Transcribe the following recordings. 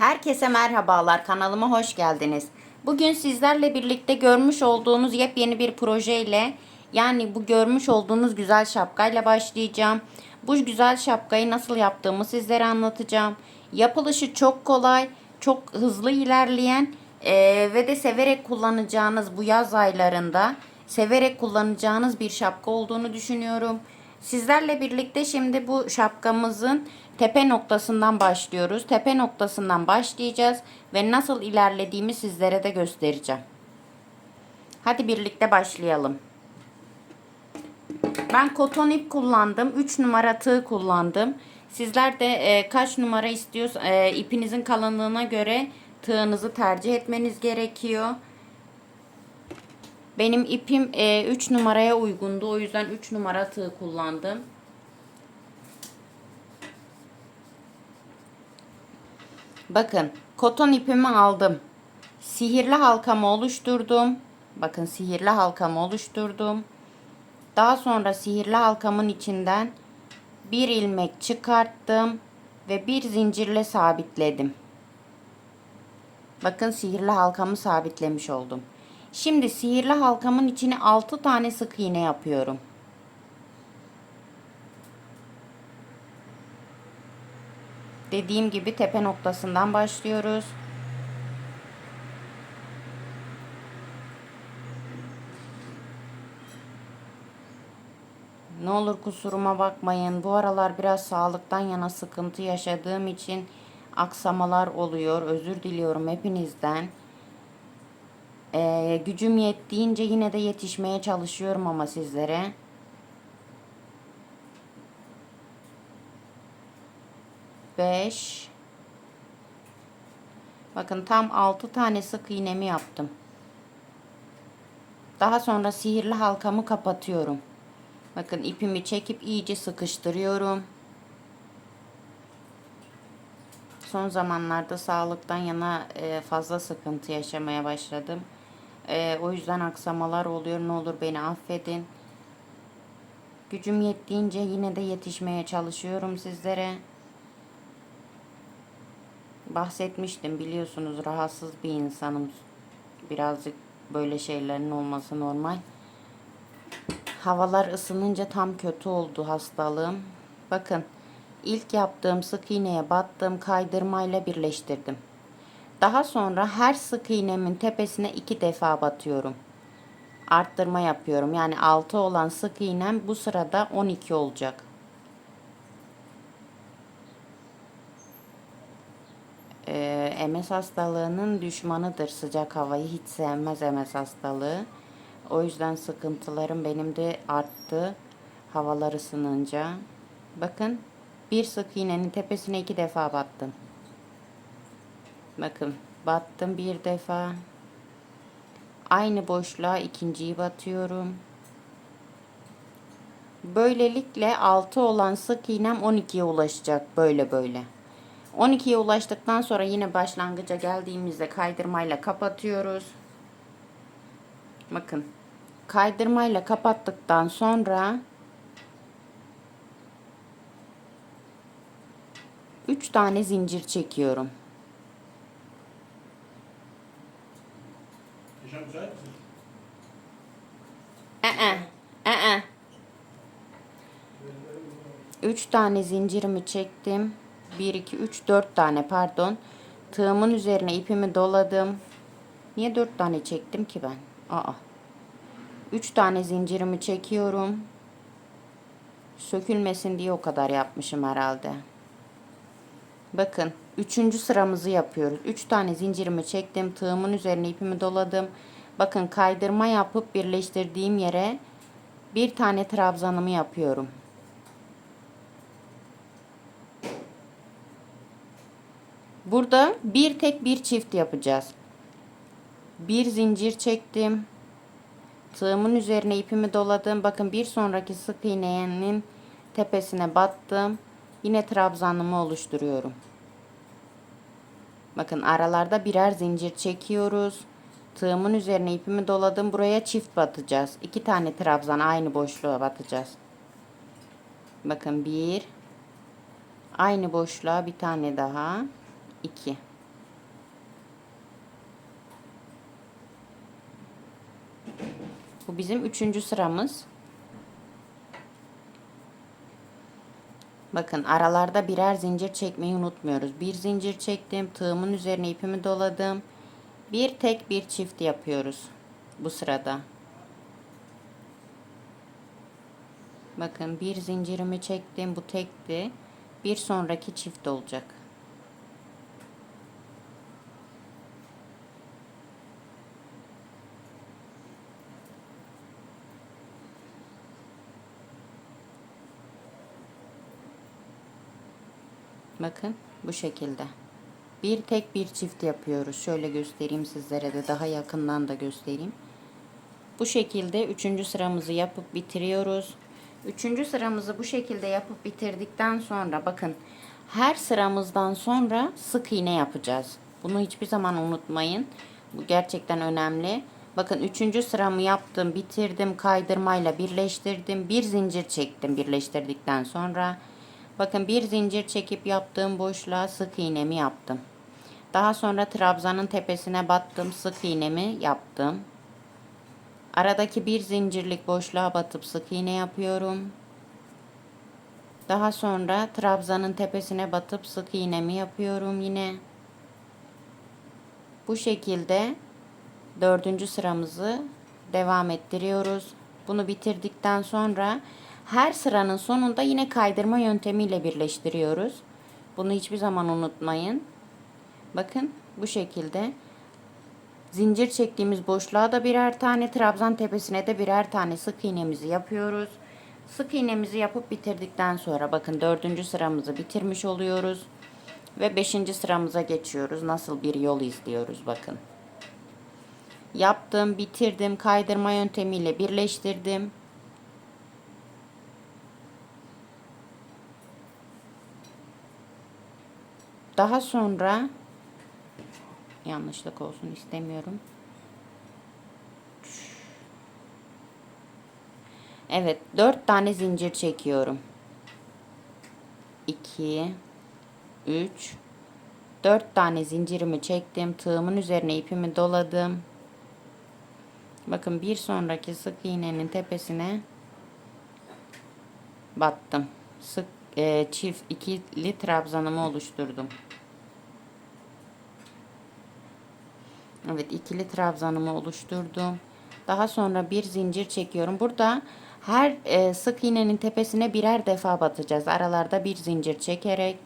Herkese merhabalar. Kanalıma hoş geldiniz. Bugün sizlerle birlikte görmüş olduğunuz yepyeni bir projeyle yani bu görmüş olduğunuz güzel şapkayla başlayacağım. Bu güzel şapkayı nasıl yaptığımı sizlere anlatacağım. Yapılışı çok kolay, çok hızlı ilerleyen eee, ve de severek kullanacağınız bu yaz aylarında severek kullanacağınız bir şapka olduğunu düşünüyorum. Sizlerle birlikte şimdi bu şapkamızın tepe noktasından başlıyoruz. Tepe noktasından başlayacağız ve nasıl ilerlediğimi sizlere de göstereceğim. Hadi birlikte başlayalım. Ben koton ip kullandım. 3 numara tığ kullandım. Sizler de e, kaç numara istiyorsa e, ipinizin kalınlığına göre tığınızı tercih etmeniz gerekiyor. Benim ipim 3 numaraya uygundu. O yüzden 3 numara tığ kullandım. Bakın koton ipimi aldım. Sihirli halkamı oluşturdum. Bakın sihirli halkamı oluşturdum. Daha sonra sihirli halkamın içinden bir ilmek çıkarttım ve bir zincirle sabitledim. Bakın sihirli halkamı sabitlemiş oldum. Şimdi sihirli halkamın içine 6 tane sık iğne yapıyorum. Dediğim gibi tepe noktasından başlıyoruz. Ne olur kusuruma bakmayın. Bu aralar biraz sağlıktan yana sıkıntı yaşadığım için aksamalar oluyor. Özür diliyorum hepinizden. Ee, gücüm yettiğince yine de yetişmeye çalışıyorum ama sizlere. Beş. Bakın tam altı tane sık iğnemi yaptım. Daha sonra sihirli halkamı kapatıyorum. Bakın ipimi çekip iyice sıkıştırıyorum. Son zamanlarda sağlıktan yana e, fazla sıkıntı yaşamaya başladım. E, o yüzden aksamalar oluyor. Ne olur beni affedin. Gücüm yettiğince yine de yetişmeye çalışıyorum sizlere. Bahsetmiştim biliyorsunuz rahatsız bir insanım. Birazcık böyle şeylerin olması normal. Havalar ısınınca tam kötü oldu hastalığım. Bakın ilk yaptığım sık iğneye battığım kaydırmayla birleştirdim. Daha sonra her sık iğnemin tepesine iki defa batıyorum. Arttırma yapıyorum. Yani 6 olan sık iğnem bu sırada 12 olacak. Ee, MS hastalığının düşmanıdır sıcak havayı. Hiç sevmez MS hastalığı. O yüzden sıkıntılarım benim de arttı. Havalar ısınınca. Bakın bir sık iğnenin tepesine iki defa battım. Bakın battım bir defa. Aynı boşluğa ikinciyi batıyorum. Böylelikle 6 olan sık iğnem 12'ye ulaşacak böyle böyle. 12'ye ulaştıktan sonra yine başlangıca geldiğimizde kaydırmayla kapatıyoruz. Bakın kaydırmayla kapattıktan sonra 3 tane zincir çekiyorum. Yaşam müsait misin? Ee, ee. 3 tane zincirimi çektim. 1 2 3 4 tane pardon. Tığımın üzerine ipimi doladım. Niye 4 tane çektim ki ben? Aa. 3 tane zincirimi çekiyorum. Sökülmesin diye o kadar yapmışım herhalde. Bakın 3. sıramızı yapıyoruz. 3 tane zincirimi çektim. Tığımın üzerine ipimi doladım. Bakın kaydırma yapıp birleştirdiğim yere bir tane trabzanımı yapıyorum. Burada bir tek bir çift yapacağız. Bir zincir çektim. Tığımın üzerine ipimi doladım. Bakın bir sonraki sık iğnenin tepesine battım. Yine trabzanımı oluşturuyorum. Bakın aralarda birer zincir çekiyoruz. Tığımın üzerine ipimi doladım. Buraya çift batacağız. İki tane trabzan aynı boşluğa batacağız. Bakın bir. Aynı boşluğa bir tane daha. 2 Bu bizim üçüncü sıramız. Bakın aralarda birer zincir çekmeyi unutmuyoruz. Bir zincir çektim. Tığımın üzerine ipimi doladım. Bir tek bir çift yapıyoruz. Bu sırada. Bakın bir zincirimi çektim. Bu tekti. Bir sonraki çift olacak. Bakın bu şekilde. Bir tek bir çift yapıyoruz. Şöyle göstereyim sizlere de daha yakından da göstereyim. Bu şekilde üçüncü sıramızı yapıp bitiriyoruz. Üçüncü sıramızı bu şekilde yapıp bitirdikten sonra bakın her sıramızdan sonra sık iğne yapacağız. Bunu hiçbir zaman unutmayın. Bu gerçekten önemli. Bakın üçüncü sıramı yaptım, bitirdim, kaydırmayla birleştirdim. Bir zincir çektim birleştirdikten sonra. Bakın bir zincir çekip yaptığım boşluğa sık iğnemi yaptım. Daha sonra trabzanın tepesine battım, sık iğnemi yaptım. Aradaki bir zincirlik boşluğa batıp sık iğne yapıyorum. Daha sonra trabzanın tepesine batıp sık iğnemi yapıyorum yine. Bu şekilde dördüncü sıramızı devam ettiriyoruz. Bunu bitirdikten sonra her sıranın sonunda yine kaydırma yöntemiyle birleştiriyoruz. Bunu hiçbir zaman unutmayın. Bakın bu şekilde zincir çektiğimiz boşluğa da birer tane trabzan tepesine de birer tane sık iğnemizi yapıyoruz. Sık iğnemizi yapıp bitirdikten sonra bakın dördüncü sıramızı bitirmiş oluyoruz. Ve beşinci sıramıza geçiyoruz. Nasıl bir yol izliyoruz bakın. Yaptım, bitirdim, kaydırma yöntemiyle birleştirdim. Daha sonra yanlışlık olsun istemiyorum. Evet, dört tane zincir çekiyorum. 2 3 4 tane zincirimi çektim. Tığımın üzerine ipimi doladım. Bakın bir sonraki sık iğnenin tepesine battım. Sık e, çift ikili trabzanımı oluşturdum. Evet ikili trabzanımı oluşturdum. Daha sonra bir zincir çekiyorum. Burada her e, sık iğnenin tepesine birer defa batacağız. Aralarda bir zincir çekerek.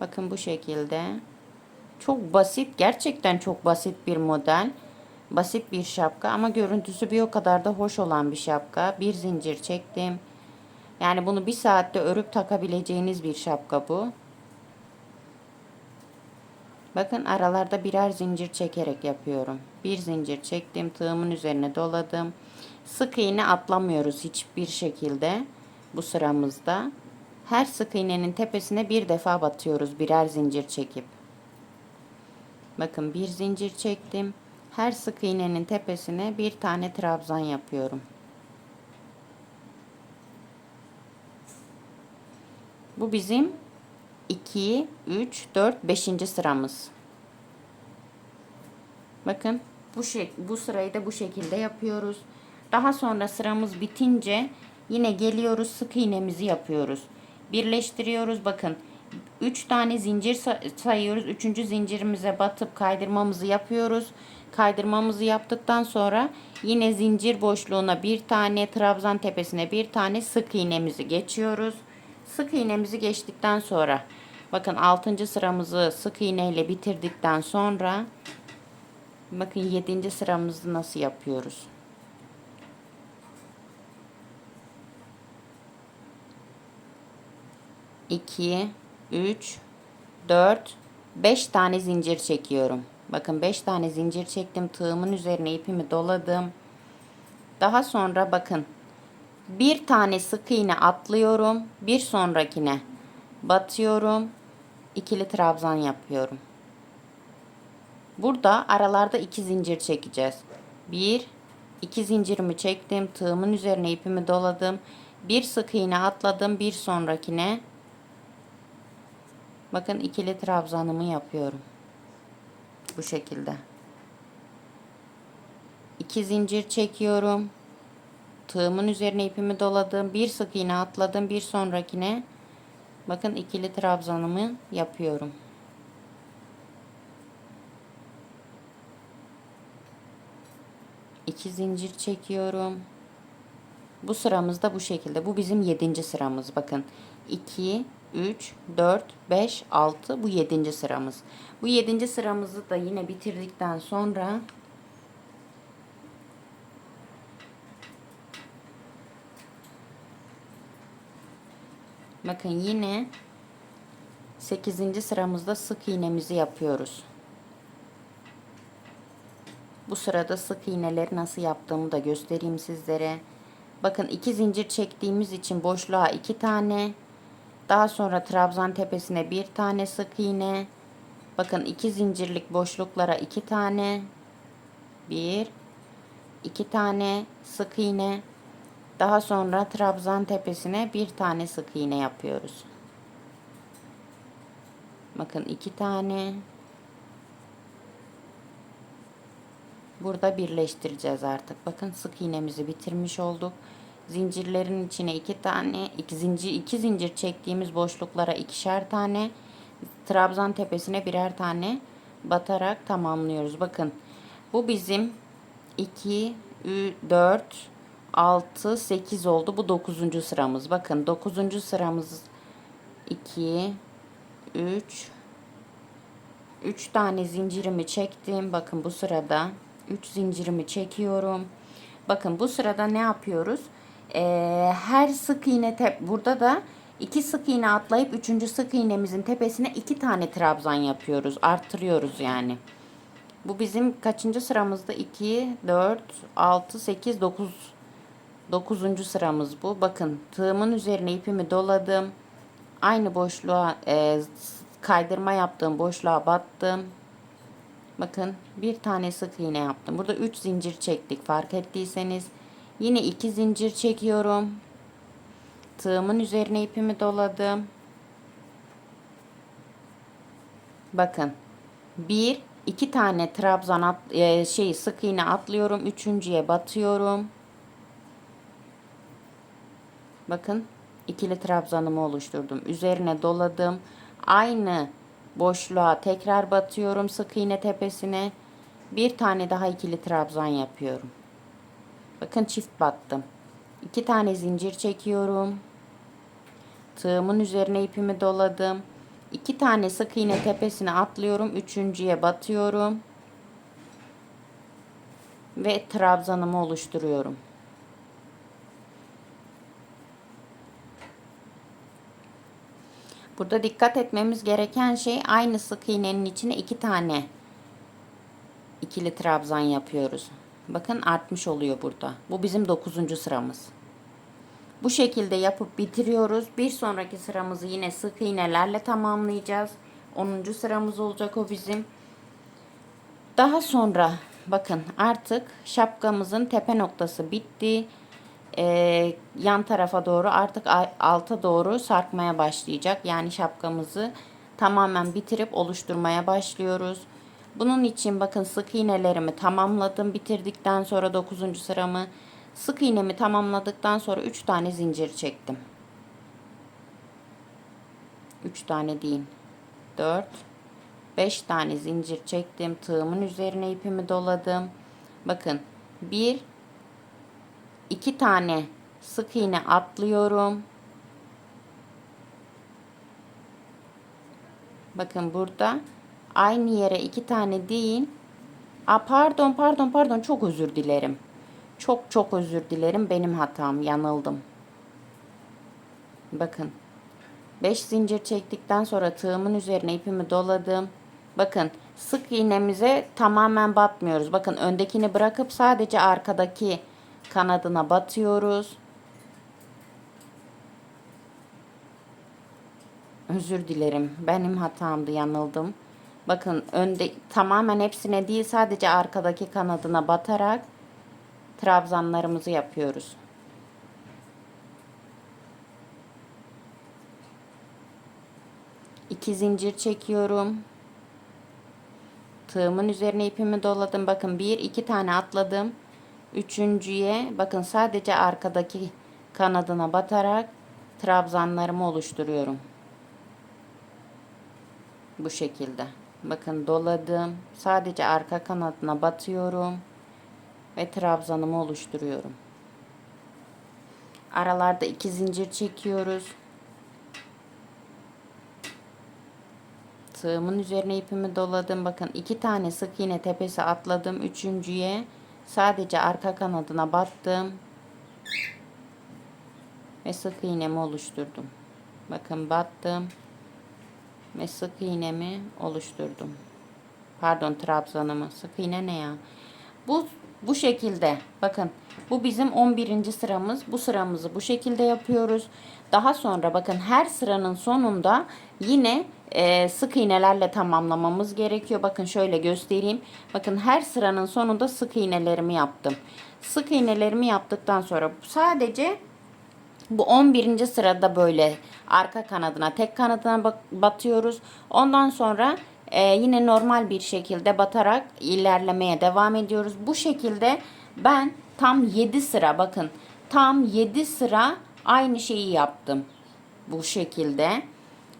Bakın bu şekilde. Çok basit. Gerçekten çok basit bir model. Basit bir şapka ama görüntüsü bir o kadar da hoş olan bir şapka. Bir zincir çektim. Yani bunu bir saatte örüp takabileceğiniz bir şapka bu. Bakın aralarda birer zincir çekerek yapıyorum. Bir zincir çektim, tığımın üzerine doladım. Sık iğne atlamıyoruz hiçbir şekilde bu sıramızda. Her sık iğnenin tepesine bir defa batıyoruz birer zincir çekip. Bakın bir zincir çektim. Her sık iğnenin tepesine bir tane trabzan yapıyorum. Bu bizim 2, 3, 4, 5. sıramız. Bakın bu şey, bu sırayı da bu şekilde yapıyoruz. Daha sonra sıramız bitince yine geliyoruz sık iğnemizi yapıyoruz. Birleştiriyoruz bakın. 3 tane zincir sayıyoruz. 3. zincirimize batıp kaydırmamızı yapıyoruz. Kaydırmamızı yaptıktan sonra yine zincir boşluğuna bir tane trabzan tepesine bir tane sık iğnemizi geçiyoruz. Sık iğnemizi geçtikten sonra bakın 6. sıramızı sık iğne ile bitirdikten sonra bakın 7. sıramızı nasıl yapıyoruz. İki, üç, dört, beş tane zincir çekiyorum. Bakın beş tane zincir çektim. Tığımın üzerine ipimi doladım. Daha sonra bakın bir tane sık iğne atlıyorum. Bir sonrakine batıyorum. İkili trabzan yapıyorum. Burada aralarda iki zincir çekeceğiz. Bir, iki zincirimi çektim. Tığımın üzerine ipimi doladım. Bir sık iğne atladım. Bir sonrakine bakın ikili trabzanımı yapıyorum. Bu şekilde. 2 zincir çekiyorum. Tığımın üzerine ipimi doladım. Bir sık iğne atladım. Bir sonrakine bakın ikili trabzanımı yapıyorum. İki zincir çekiyorum. Bu sıramız da bu şekilde. Bu bizim yedinci sıramız. Bakın 2, 3, 4, 5, 6 bu yedinci sıramız. Bu yedinci sıramızı da yine bitirdikten sonra Bakın yine 8. sıramızda sık iğnemizi yapıyoruz. Bu sırada sık iğneleri nasıl yaptığımı da göstereyim sizlere. Bakın iki zincir çektiğimiz için boşluğa iki tane. Daha sonra trabzan tepesine bir tane sık iğne. Bakın iki zincirlik boşluklara iki tane. Bir, iki tane sık iğne. Daha sonra trabzan tepesine bir tane sık iğne yapıyoruz. Bakın iki tane. Burada birleştireceğiz artık. Bakın sık iğnemizi bitirmiş olduk. Zincirlerin içine iki tane, iki zincir, iki zincir çektiğimiz boşluklara ikişer tane, trabzan tepesine birer tane batarak tamamlıyoruz. Bakın bu bizim 2, 4, 6, 8 oldu. Bu 9. sıramız. Bakın 9. sıramız 2, 3, 3 tane zincirimi çektim. Bakın bu sırada 3 zincirimi çekiyorum. Bakın bu sırada ne yapıyoruz? Ee, her sık iğne tep burada da iki sık iğne atlayıp üçüncü sık iğnemizin tepesine iki tane trabzan yapıyoruz. Arttırıyoruz yani. Bu bizim kaçıncı sıramızda? 2, 4, 6, 8, 9. 9. sıramız bu. Bakın tığımın üzerine ipimi doladım. Aynı boşluğa e, kaydırma yaptığım boşluğa battım. Bakın bir tane sık iğne yaptım. Burada 3 zincir çektik fark ettiyseniz. Yine 2 zincir çekiyorum. Tığımın üzerine ipimi doladım. Bakın. Bir, iki tane trabzan at, e, şey sık iğne atlıyorum. Üçüncüye batıyorum. Bakın ikili trabzanımı oluşturdum. Üzerine doladım. Aynı boşluğa tekrar batıyorum sık iğne tepesine. Bir tane daha ikili trabzan yapıyorum. Bakın çift battım. İki tane zincir çekiyorum. Tığımın üzerine ipimi doladım. İki tane sık iğne tepesine atlıyorum. Üçüncüye batıyorum. Ve trabzanımı oluşturuyorum. Burada dikkat etmemiz gereken şey aynı sık iğnenin içine iki tane ikili trabzan yapıyoruz. Bakın artmış oluyor burada. Bu bizim dokuzuncu sıramız. Bu şekilde yapıp bitiriyoruz. Bir sonraki sıramızı yine sık iğnelerle tamamlayacağız. 10. sıramız olacak o bizim. Daha sonra bakın artık şapkamızın tepe noktası bitti. Ee, yan tarafa doğru artık alta doğru sarkmaya başlayacak. Yani şapkamızı tamamen bitirip oluşturmaya başlıyoruz. Bunun için bakın sık iğnelerimi tamamladım. Bitirdikten sonra 9. sıramı sık iğnemi tamamladıktan sonra 3 tane zincir çektim. 3 tane değil. 4 5 tane zincir çektim. Tığımın üzerine ipimi doladım. Bakın 1 2 tane sık iğne atlıyorum. Bakın burada aynı yere iki tane değil. A pardon pardon pardon çok özür dilerim. Çok çok özür dilerim benim hatam yanıldım. Bakın 5 zincir çektikten sonra tığımın üzerine ipimi doladım. Bakın sık iğnemize tamamen batmıyoruz. Bakın öndekini bırakıp sadece arkadaki kanadına batıyoruz. Özür dilerim. Benim hatamdı yanıldım. Bakın önde tamamen hepsine değil sadece arkadaki kanadına batarak trabzanlarımızı yapıyoruz. İki zincir çekiyorum. Tığımın üzerine ipimi doladım. Bakın bir iki tane atladım. Üçüncüye bakın sadece arkadaki kanadına batarak trabzanlarımı oluşturuyorum. Bu şekilde. Bakın doladım. Sadece arka kanadına batıyorum ve trabzanımı oluşturuyorum. Aralarda iki zincir çekiyoruz. Tığımın üzerine ipimi doladım. Bakın iki tane sık iğne tepesi atladım. Üçüncüye sadece arka kanadına battım. Ve sık iğnemi oluşturdum. Bakın battım. Ve sık iğnemi oluşturdum. Pardon trabzanımı. Sık iğne ne ya? Bu bu şekilde. Bakın bu bizim 11. sıramız. Bu sıramızı bu şekilde yapıyoruz. Daha sonra bakın her sıranın sonunda yine e, sık iğnelerle tamamlamamız gerekiyor. Bakın şöyle göstereyim. Bakın her sıranın sonunda sık iğnelerimi yaptım. Sık iğnelerimi yaptıktan sonra sadece bu 11. sırada böyle arka kanadına tek kanadına batıyoruz. Ondan sonra e, yine normal bir şekilde batarak ilerlemeye devam ediyoruz. Bu şekilde ben tam 7 sıra bakın tam 7 sıra aynı şeyi yaptım. Bu şekilde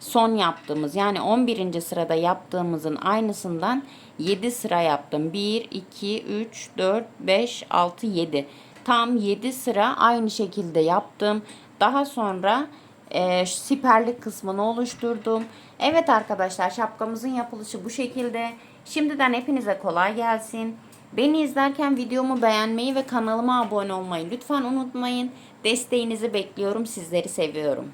son yaptığımız yani 11. sırada yaptığımızın aynısından 7 sıra yaptım. 1, 2, 3, 4, 5, 6, 7. Tam 7 sıra aynı şekilde yaptım. Daha sonra e, siperlik kısmını oluşturdum. Evet arkadaşlar şapkamızın yapılışı bu şekilde. Şimdiden hepinize kolay gelsin. Beni izlerken videomu beğenmeyi ve kanalıma abone olmayı lütfen unutmayın. Desteğinizi bekliyorum. Sizleri seviyorum.